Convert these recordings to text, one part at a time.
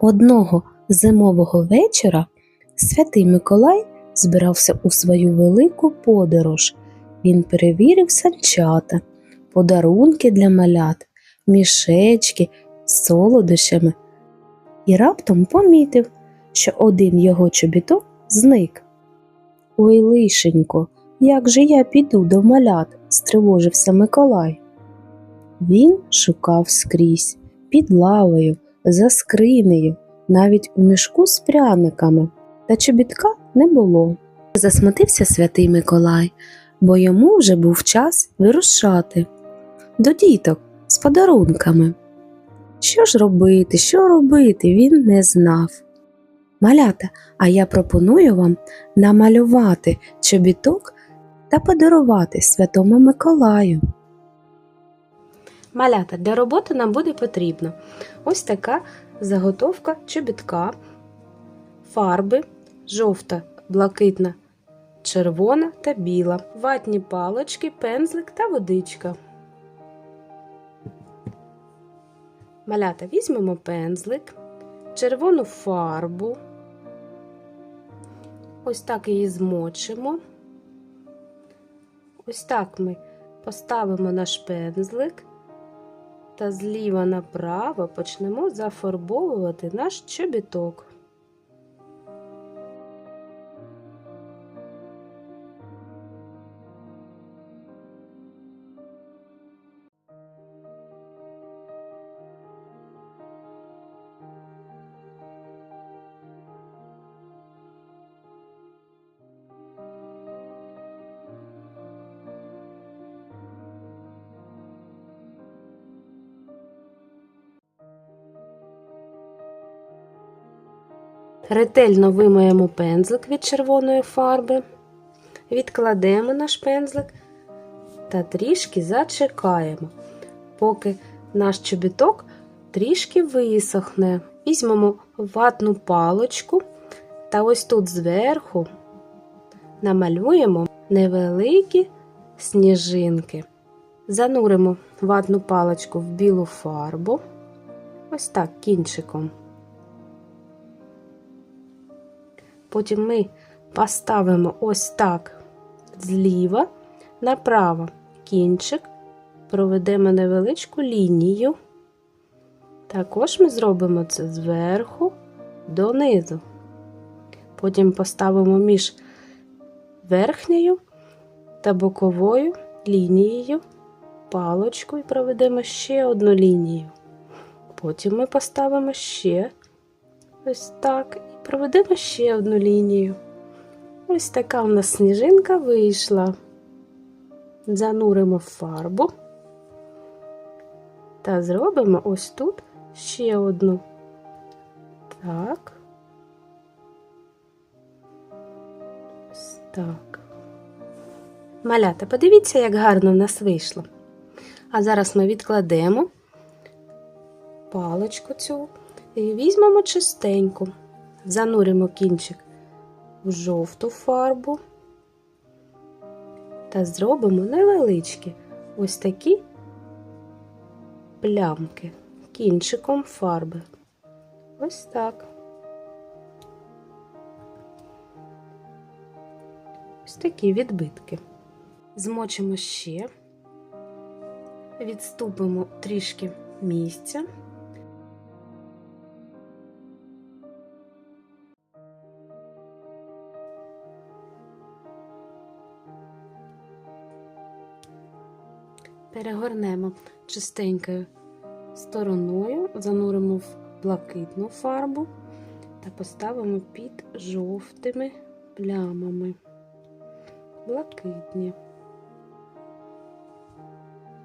Одного зимового вечора святий Миколай збирався у свою велику подорож. Він перевірив санчата, подарунки для малят, мішечки з солодощами і раптом помітив, що один його чобіток зник. Ой, лишенько, як же я піду до малят? стривожився Миколай. Він шукав скрізь, під лавою, за скринею, навіть у мішку з пряниками, та чобітка не було. Засмутився святий Миколай, бо йому вже був час вирушати до діток з подарунками. Що ж робити, що робити, він не знав. Малята, а я пропоную вам намалювати чобіток та подарувати святому Миколаю. Малята, для роботи нам буде потрібно ось така заготовка чобітка, фарби, жовта, блакитна, червона та біла, ватні палочки, пензлик та водичка. Малята візьмемо пензлик, червону фарбу. Ось так її змочимо. Ось так ми поставимо наш пензлик та зліва направо почнемо зафарбовувати наш чобіток. Ретельно вимиємо пензлик від червоної фарби, відкладемо наш пензлик та трішки зачекаємо, поки наш чобіток трішки висохне. Візьмемо ватну палочку та ось тут зверху намалюємо невеликі сніжинки. Зануримо ватну паличку в білу фарбу, ось так кінчиком. Потім ми поставимо ось так зліва направо кінчик, проведемо невеличку лінію. Також ми зробимо це зверху донизу. Потім поставимо між верхньою та боковою лінією палочку і проведемо ще одну лінію. Потім ми поставимо ще ось так проведемо ще одну лінію. Ось така в нас сніжинка вийшла. Зануримо фарбу та зробимо ось тут ще одну. Так. Ось так. Малята, подивіться, як гарно в нас вийшло. А зараз ми відкладемо паличку цю і візьмемо чистеньку, зануримо кінчик в жовту фарбу та зробимо невеличкі ось такі плямки кінчиком фарби. Ось так. Ось такі відбитки. Змочимо ще, відступимо трішки місця. Перегорнемо чистенькою стороною, зануримо в блакитну фарбу та поставимо під жовтими плямами. Блакитні.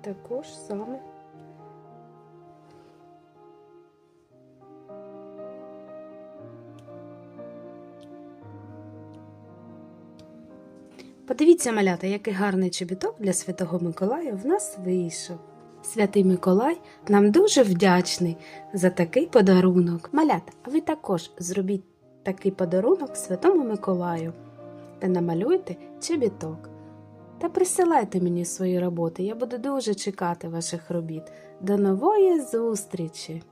Також саме Подивіться, малята, який гарний чобіток для Святого Миколая в нас вийшов. Святий Миколай нам дуже вдячний за такий подарунок. Малята, а ви також зробіть такий подарунок Святому Миколаю та намалюйте чобіток. Та присилайте мені свої роботи, я буду дуже чекати ваших робіт. До нової зустрічі!